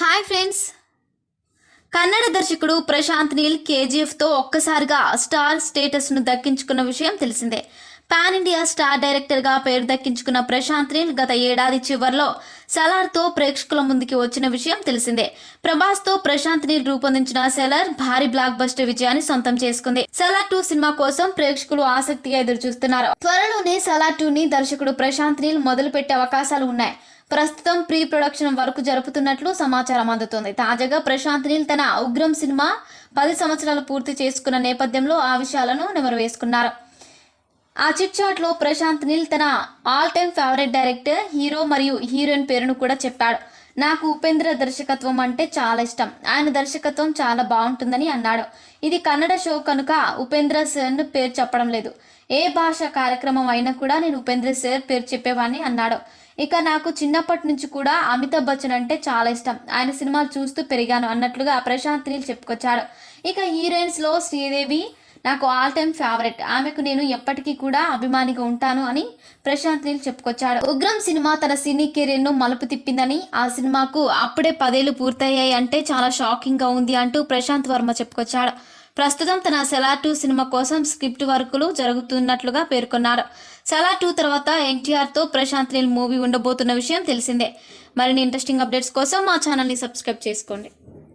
Hi friends. Kannada దర్శకుడు ప్రశాంత్ నీల్ కేజీఎఫ్తో ఒక్కసారిగా star స్టేటస్ను దక్కించుకున్న విషయం తెలిసిందే. పాన్ ఇండియా స్టార్ డైరెక్టర్గా పేరు దక్కించుకున్న ప్రశాంత్ నీల్ గత ఏడాది చివరిలో సెలార్తో ప్రేక్షకుల ముందుకి వచ్చిన విషయం తెలిసిందే. ప్రభాస్తో ప్రశాంత్ నీల్ రూపొందించిన సెలర్ భారీ బ్లాక్ బస్టర్ విజయాన్ని సొంతం చేసుకుంది. సెలార్ టూ సినిమా కోసం ప్రేక్షకులు ఆసక్తిగా ఎదురు చూస్తున్నారు త్వరలోనే సెలార్ టూ ని దర్శకుడు ప్రశాంత్ నీల్ మొదలు పెట్టే అవకాశాలు ఉన్నాయి. ప్రస్తుతం ప్రీ ప్రొడక్షన్ వరకు జరుపుతున్నట్లు సమాచారం అందుతోంది. తాజాగా ప్రశాంత్ నీల్ తన ఉగ్రం సినిమా పది సంవత్సరాలు పూర్తి చేసుకున్న నేపథ్యంలో ఆ విషయాలను నెమరు వేసుకున్నారు. ఆ చిట్ చాట్లో ప్రశాంత్ నీల్ తన all time favourite director hero మరియు హీరోయిన్ పేరును కూడా చెప్పాడు. నాకు ఉపేంద్ర దర్శకత్వం అంటే చాలా ఇష్టం. ఆయన దర్శకత్వం చాలా బాగుంటుందని అన్నాడు. ఇది కన్నడ షో కనుక ఉపేంద్ర సార్ పేరు చెప్పడం లేదు. ఏ భాష కార్యక్రమం అయినా కూడా నేను ఉపేంద్ర సార్ పేరు చెప్పేవాడిని అన్నాడు. ఇక నాకు చిన్నప్పటి నుంచి కూడా అమితాబ్ బచ్చన్ అంటే చాలా ఇష్టం. ఆయన సినిమాలు చూస్తూ పెరిగాను అన్నట్లుగా ప్రశాంత్ నీల్ చెప్పుకొచ్చాడు. ఇక హీరోయిన్స్లో శ్రీదేవి నాకు ఆల్ టైమ్ ఫేవరెట్ ఆమెకు నేను ఎప్పటికీ కూడా అభిమానిగా ఉంటాను అని ప్రశాంత్ నీల్ చెప్పుకొచ్చాడు. ఉగ్రం సినిమా తన సినీ కెరీర్ను మలుపు తిప్పిందని ఆ సినిమాకు అప్పుడే పదేళ్ళు పూర్తయ్యాయి అంటే చాలా షాకింగ్గా ఉంది అంటూ ప్రశాంత్ వర్మ చెప్పుకొచ్చాడు. ప్రస్తుతం తన సెలార్ టూ సినిమా కోసం స్క్రిప్ట్ వర్కులు జరుగుతున్నట్లుగా పేర్కొన్నారు. సెలార్ టూ తర్వాత ఎన్టీఆర్తో ప్రశాంత్ నీల్ మూవీ ఉండబోతున్న విషయం తెలిసిందే. మరిన్ని ఇంట్రెస్టింగ్ అప్డేట్స్ కోసం మా ఛానల్ని సబ్స్క్రైబ్ చేసుకోండి.